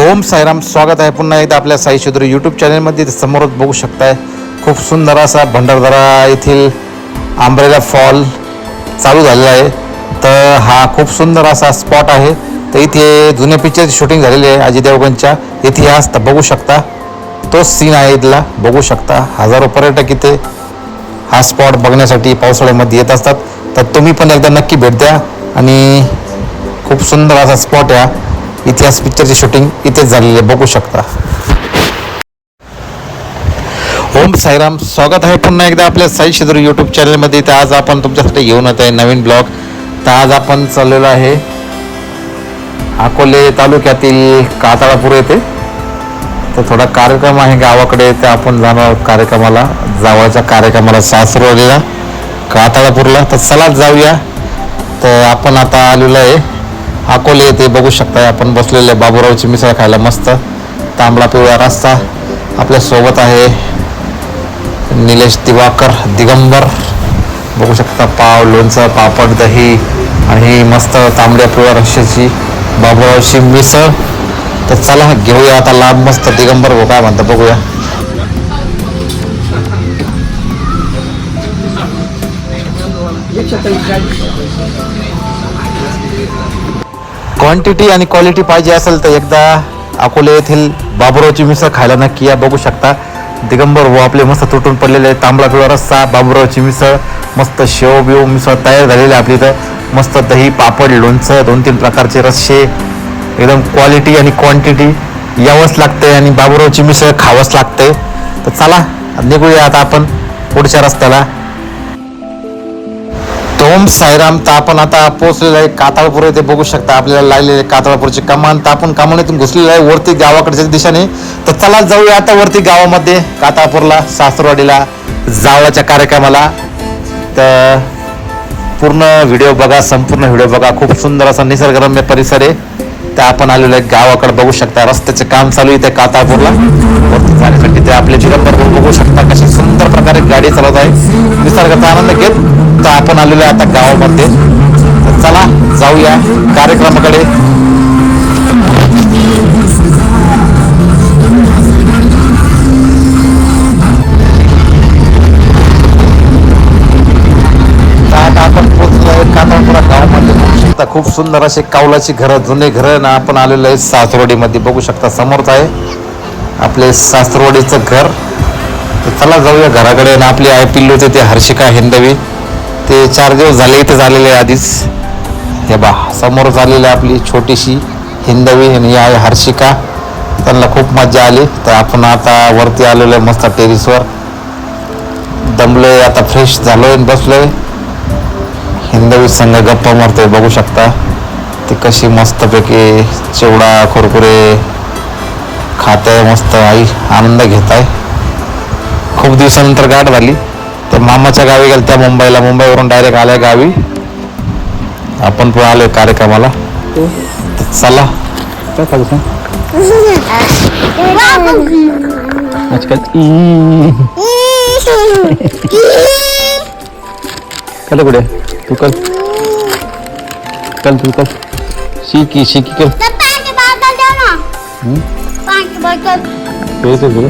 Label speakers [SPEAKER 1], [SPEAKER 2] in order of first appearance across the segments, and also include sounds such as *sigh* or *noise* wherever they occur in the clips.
[SPEAKER 1] ओम साईराम स्वागत आहे. पुन्हा एकदा आपल्या साई चौधरी यूट्यूब चॅनलमध्ये समोरच बघू शकताय खूप सुंदर असा भंडारदरा येथील आंब्रेला फॉल चालू झालेला आहे. तर हा खूप सुंदर असा स्पॉट आहे. तर इथे जुन्या पिक्चरची शूटिंग झालेली आहे अजय देवगणच्या. इतिहास तर बघू शकता. तोच सीन आहे इथला. बघू शकता. हजारो पर्यटक इथे हा स्पॉट बघण्यासाठी पावसाळ्यामध्ये येत असतात. तर तुम्ही पण एकदा नक्की भेट द्या. आणि खूप सुंदर असा स्पॉट आहे इतिहास पिक्चरची शूटिंग इथेच झालेली बघू शकता. ओम साईराम स्वागत आहे पुन्हा एकदा आपल्या साई शिदूर यूट्यूब चॅनलमध्ये तर आज आपण तुमच्यासाठी घेऊन येत आहे नवीन ब्लॉग. तर आज आपण चाललेलो आहे अकोले तालुक्यातील काताळापूर येथे. तर थोडा कार्यक्रम आहे गावाकडे तर आपण जाणार कार्यक्रमाला जावळच्या कार्यक्रमाला सासरवाडीला काताळापूरला. तर चला जाऊया. तर आपण आता आलेलो आहे. अकोले येथे बघू शकताय आपण बसलेले बाबूरावची मिसळ खायला मस्त तांबडा पिवळा रस्ता आपल्यासोबत आहे निलेश दिवाकर दिगंबर. बघू शकता पाव लोणचं पापड दही आणि मस्त तांबड्या पिवळ्या रश्याची बाबूरावची मिसळ. तर चला घेऊया आता लांब मस्त दिगंबर हो काय म्हणता बघूया. क्वांटिटी आणि क्वालिटी पाहिजे असेल तर एकदा अकोले येथील बाबुरावची मिसळ खायला नक्की या बघू शकता. दिगंबर व आपले मस्त तुटून पडलेले तांबडा पिवळा रस्सा बाबुरावची मिसळ मस्त शेव बिव मिसळ तयार झालेली आहे आपली इथं. मस्त दही पापड लोणचं दोन तीन प्रकारचे रस्से. एकदम क्वालिटी आणि क्वांटिटी यावंच लागते आणि बाबुरावची मिसळ खावंच लागते तर चला निघूया आता आपण पुढच्या रस्त्याला. ओम साईराम तर आपण आता पोहोचलेलं आहे काताळपूर येथे. बघू शकता आपल्याला लागलेले काताळपूरची कमान. तर आपण कमानीतून घुसलेलं आहे वरती गावाकडच्या दिशेने. तर चला जाऊया आता वरती गावामध्ये काताळपूरला सासरवाडीला जावळाच्या कार्यक्रमाला. तर पूर्ण व्हिडिओ बघा संपूर्ण व्हिडिओ बघा. खूप सुंदर असा निसर्गरम्य परिसर आहे. तर आपण आलेलो आहे गावाकडे बघू शकता रस्त्याचे काम चालू इथे कातापूरला. वरती जाण्यासाठी ते आपले जिरंबर बघू शकता कशी सुंदर प्रकारे गाडी चालवत आहे. निसर्गाचा आनंद घेत तर आपण आलेलो आहे आता गावामध्ये. तर चला जाऊया कार्यक्रमाकडे. शकता खूप सुंदर असे कावलाची घरं जुने घरं ना आपण आलेलो आहे सासरवाडीमध्ये. बघू शकता समोरच आहे आपले सासरवाडीचं घर. तर चला जाऊया घराकडे ना आपली आय पिल्लू होते ते हर्षिका हिंदवी. ते चार दिवस झाले इथे झालेले आहे आधीच. हे बा समोर झालेली आहे आपली छोटीशी हिंदवी आणि आहे हर्षिका. त्यांना खूप मजा आली. तर आपण आता वरती आलेलो आहे मस्त टेरिसवर दमलोय आता फ्रेश झालोय आणि बसलोय. हिंदवी संघ गप्पा मारतोय बघू शकता. ती कशी मस्तपैकी चिवडा कुरकुरे खात आहे मस्त. आई आनंद घेत आहे खूप दिवसानंतर गाठ झाली. ते मामाच्या गावी गेल त्या मुंबईला. मुंबईवरून डायरेक्ट आल्या गावी. आपण पण आलोय कार्यक्रमाला. तर चला. *laughs*
[SPEAKER 2] आजकाल *laughs* *laughs* कुठे? तू कल कल तू कल शिकी शिकी कल
[SPEAKER 3] पाणी बॉटल द्या ना
[SPEAKER 2] हम्म?
[SPEAKER 3] पाणी बॉटल
[SPEAKER 2] प्यायचं तुला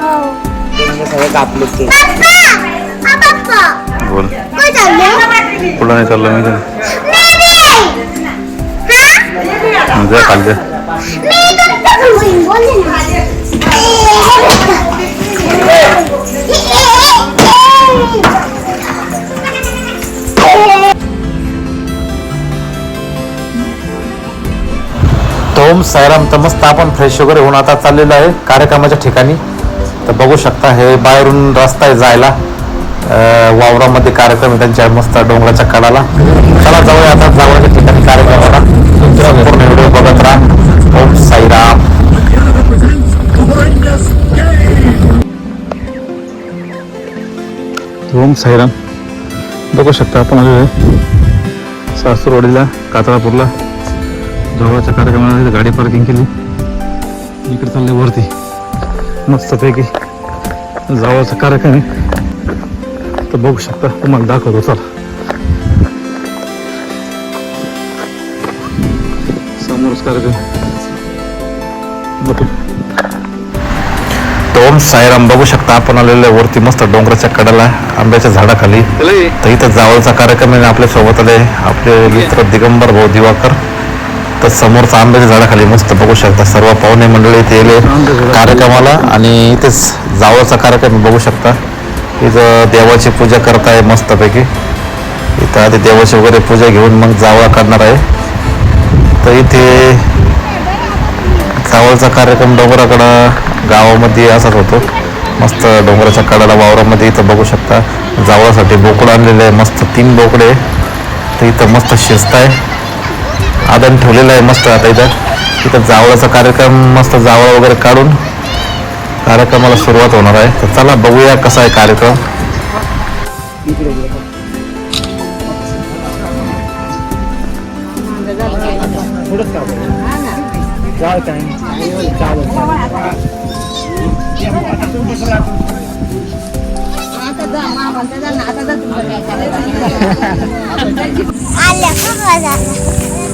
[SPEAKER 3] हो
[SPEAKER 4] सगळे कापले ते
[SPEAKER 3] पप्पा हा पप्पा
[SPEAKER 2] बोल
[SPEAKER 3] काय चाललं
[SPEAKER 2] पुढं नाही चाललं मी
[SPEAKER 3] हा
[SPEAKER 2] जा खाली जा
[SPEAKER 3] मी
[SPEAKER 1] ओम सायराम तर मस्त आपण फ्रेश वगैरे होऊन आता चाललेलं आहे कार्यक्रमाच्या ठिकाणी. तर बघू शकता हे बाहेरून रस्ता आहे जायला. वावरामध्ये कार्यक्रम आहे त्यांच्या मस्त डोंगराच्या कडाला. चला जाऊया आता जावळच्या ठिकाणी कार्यक्रमाला. संपूर्ण व्हिडिओ बघत राहा. ओम साईराम.
[SPEAKER 2] ओम साईराम. बघू शकता आपण आलेलो आहे. सासूरवाडीला कातळापूरला. जवळच्या कार्यक्रमाला गाडी पार्किंग केली. इकडे चालले वरती. मस्तपैकी जवळचा कार्यक्रम आहे. तर बघू शकता तुम्हाला दाखवतो चला. समोरच कार्यक्रम.
[SPEAKER 1] ओम साईराम बघू शकता आपण आलेलो वरती मस्त डोंगराच्या कडेला आंब्याच्या झाडाखाली. तर इथं जावळचा कार्यक्रम आहे आपल्यासोबत आले आपले मित्र दिगंबर भाऊ दिवाकर. तर समोरचा आंब्याच्या झाडाखाली मस्त बघू शकता सर्व पाहुणे मंडळी इथे येले. कार्यक्रमाला आणि इथेच जावळचा कार्यक्रम बघू शकता. इथं देवाची पूजा करताय मस्तपैकी. इथं आधी देवाची वगैरे पूजा घेऊन मग जावळा करणार आहे. तर इथे जावळचा कार्यक्रम डोंगराकडं गावामध्ये असाच होतो. मस्त डोंगराच्या कडाला वावरामध्ये इथं बघू शकता. जावळासाठी बोकडं आणलेलं आहे मस्त तीन बोकडे तर इथं मस्त शिस्त आहे आदन ठेवलेलं आहे मस्त आता इथं. इथं जावळाचा कार्यक्रम मस्त जावळ वगैरे काढून कार्यक्रमाला सुरुवात होणार आहे. तर चला बघूया कसा आहे कार्यक्रम.
[SPEAKER 3] मजा *laughs*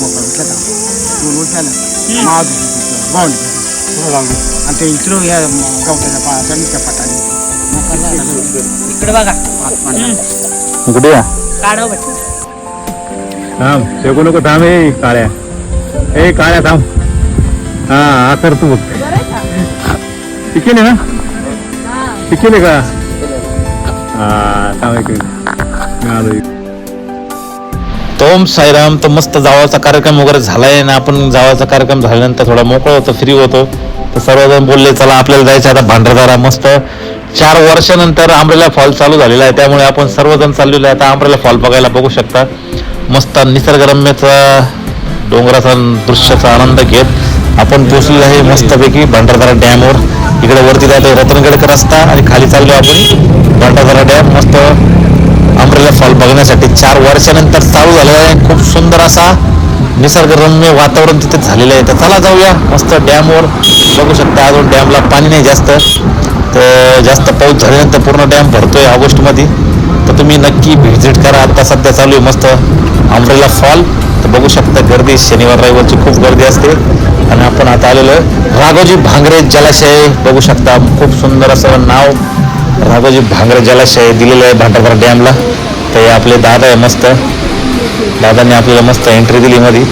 [SPEAKER 4] दोन उठल्यानं माव बावली आणि ते इकडं या गवताच्या पायाच्या नुसत्या पटाने. इकडे बघा.
[SPEAKER 2] इकडे या.
[SPEAKER 4] काढव
[SPEAKER 2] थांब शेकू नको थांब ए काळ्या. ए काळ्या थांब. हा हा कर तू बघ. शिकेले ना? शिकेले का? हा थांब एक मिनिट.
[SPEAKER 1] ओम साईराम तर मस्त जावाचा कार्यक्रम वगैरे झालाय ना आपण जावाचा कार्यक्रम झाल्यानंतर थोडा मोकळं होतो फ्री होतो. तर सर्वजण बोलले चला आपल्याला जायचं आता भांडारदारा मस्त. चार वर्षानंतर आंब्रेला फॉल चालू झालेला आहे त्यामुळे आपण सर्वजण चाललेलो आहे. आता आंब्रेला फॉल बघायला बघू शकता. मस्त निसर्गरम्याचा डोंगराचा दृश्याचा आनंद घेत आपण पोचलेलो आहे मस्तपैकी भांडारदारा डॅमवर. इकडे वरती जातो रतनगडकर रस्ता आणि खाली चाललो आपण. भांडारदारा डॅम मस्त अम्ब्रेला फॉल बघण्यासाठी चार वर्षानंतर चालू झालेला आहे. खूप सुंदर असा निसर्गरम्य वातावरण तिथे झालेलं आहे. तर चला जाऊया मस्त डॅमवर बघू शकता अजून डॅमला पाणी नाही जास्त. तर जास्त पाऊस झाल्यानंतर पूर्ण डॅम भरतोय ऑगस्टमध्ये. तर तुम्ही नक्की व्हिजिट करा. आता सध्या चालू आहे मस्त अम्ब्रेला फॉल तर बघू शकता गर्दी शनिवार रविवारची खूप गर्दी असते. आणि आपण आता आलेलो राघोजी भांगरे जलाशय. बघू शकता खूप सुंदर असं नाव. राघोजी भांगरे जलाशय दिलेलं आहे भांडारदार डॅमला. तर हे आपले दादा आहे मस्त. दादांनी आपल्याला मस्त एंट्री दिली मध्ये.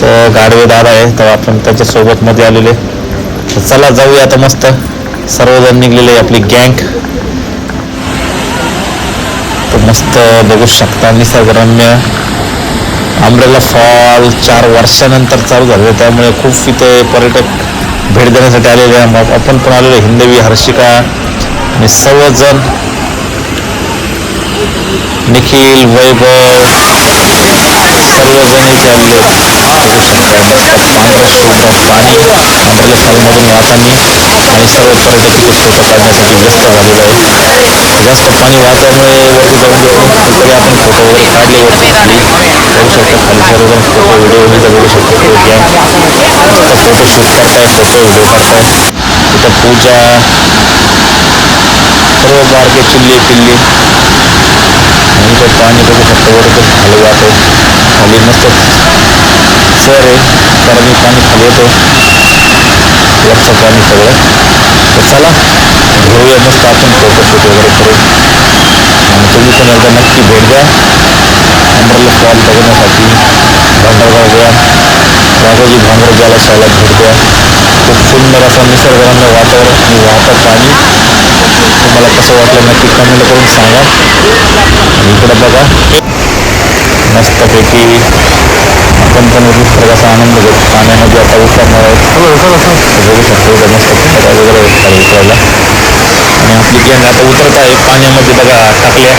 [SPEAKER 1] तर गाडवे दादा आहे तर आपण त्याच्यासोबत मध्ये आलेले तर चला जाऊया आता मस्त. सर्वजण निघलेले आपली गँग तर मस्त बघू शकता निसर्गरम्य. आंब्रेला फॉल चार वर्षानंतर चालू झाले त्यामुळे खूप इथे पर्यटक भेट देण्यासाठी आलेले मग आपण पण आलेलो हिंदवी हर्षिका आणि सर्वजण. निखिल वैभव सर्वजण इथे आलेले पाणी. आंब्रेला फॉलमधून वाहताना आणि सर्व पर्यटक इथे फोटो काढण्यासाठी व्यस्त झालेलो आहे. जास्त पाणी वाहल्यामुळे वरती जाऊन तरी आपण फोटो वगैरे काढले वरती खाली करू शकतो खाली सर्वजण फोटो व्हिडिओ वगैरे बघू शकतो. तो फोटो शूट करताय फोटो व्हिडिओ करताय तिथं पूजा सर्व बारके चिल्ली पिल्ली. आणि तो पाणी बघू शकतो वरती खाली वाहतो खाली मस्त सर आहे कारण पाणी खाली येतो. लक्षात पाणी सगळं तर चला घेऊया मस्त आपण फोटोशूट वगैरे करू आणि तुम्ही पण एकदा नक्की भेट द्या. अमरला फॉल बघण्यासाठी. भांडरगाव द्या. राजाजी भांगर जलाशयाला भेट द्या. खूप सुंदर असं निसर्गरम्य वातावरण आणि वाहतं पाणी. तुम्हाला कसं वाटलं नक्की कमेंट करून सांगा. इकडं बघा. मस्तपैकी पण निसर्गाचा आनंद घेत पाण्यामध्ये आता उतरणार आहोत तर बघू शकतो फिरायला वगैरे उतरायला आणि आपली गँग आता उतरत आहे पाण्यामध्ये बघा टाकल्या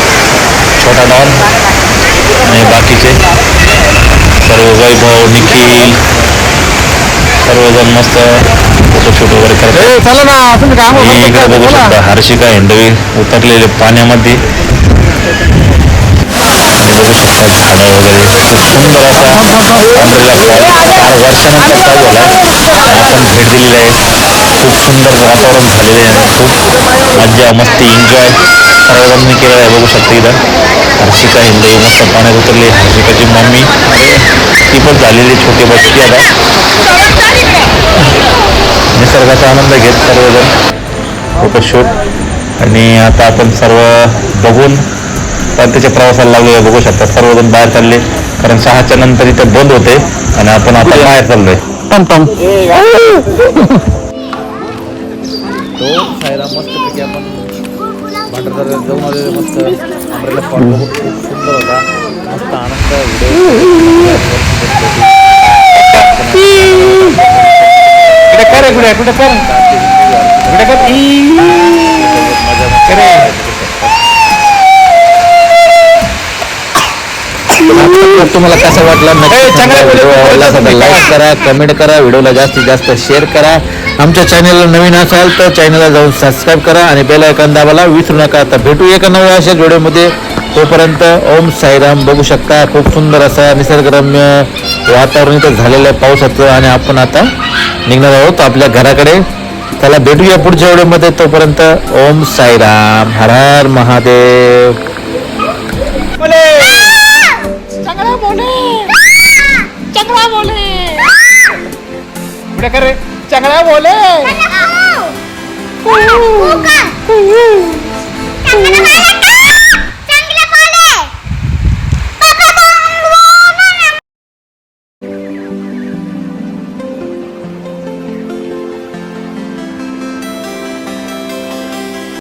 [SPEAKER 1] छोटा डॉन आणि बाकीचे सर्व वैभव निखिल
[SPEAKER 2] सर्वजण मस्त फोटोशूट वगैरे करतात.
[SPEAKER 4] चला ना तुम्ही काम
[SPEAKER 2] इकडे बघू शकता हर्षिका हिंडवी उतरलेले पाण्यामध्ये. बघू शकता झाडं वगैरे. खूप सुंदर असा वर्षानंतर चालू झाला? आपण भेट दिलेली आहे. खूप सुंदर वातावरण झालेले आहे. खूप मज्जा मस्ती एन्जॉय सर्वजणांनी केलेलं आहे. बघू शकता इथं. हर्षिका हिंदवी मस्त पाण्यात उतरली. हर्षिकाची मम्मी. ती पण झालेली छोटी बसती आता. निसर्गाचा आनंद घेत सर्वजण. फोटोशूट आणि आता आपण सर्व बघून परतीच्या प्रवासाला लागलो बघू शकता सर्वजण बाहेर चालले. कारण सहाच्या नंतर इथं बंद होते आणि आपण आता बाहेर चाललोय
[SPEAKER 4] टम टम
[SPEAKER 1] तो खायला मस्त पैकी आपण भांडारदऱ्यात जाऊन आलेलो मस्त आंब्रेला फॉल बघून खूप सुंदर होता मस्त आनंद
[SPEAKER 4] कुठे कर कुठे कुठे कर कुठे कर
[SPEAKER 1] तुम्हाला कसा वाटला तर लाईक करा कमेंट करा व्हिडिओला जास्तीत जास्त शेअर करा. आमच्या चॅनलला नवीन असाल तर चॅनलला जाऊन सबस्क्राईब करा आणि बेल आयकॉन दाबायला विसरू नका. तर भेटू एका नव्या अशा व्हिडिओमध्ये तोपर्यंत ओम साईराम बघू शकता खूप सुंदर असा निसर्गरम्य वातावरण इथं झालेलं आहे पावसाचं आणि आपण आता निघणार आहोत आपल्या घराकडे. त्याला भेटूया पुढच्या व्हिडिओमध्ये तोपर्यंत ओम साईराम हर हर महादेव.
[SPEAKER 3] बोले। चंगळा बोले।
[SPEAKER 4] कर रे। चांगला बोले।
[SPEAKER 3] चंगळा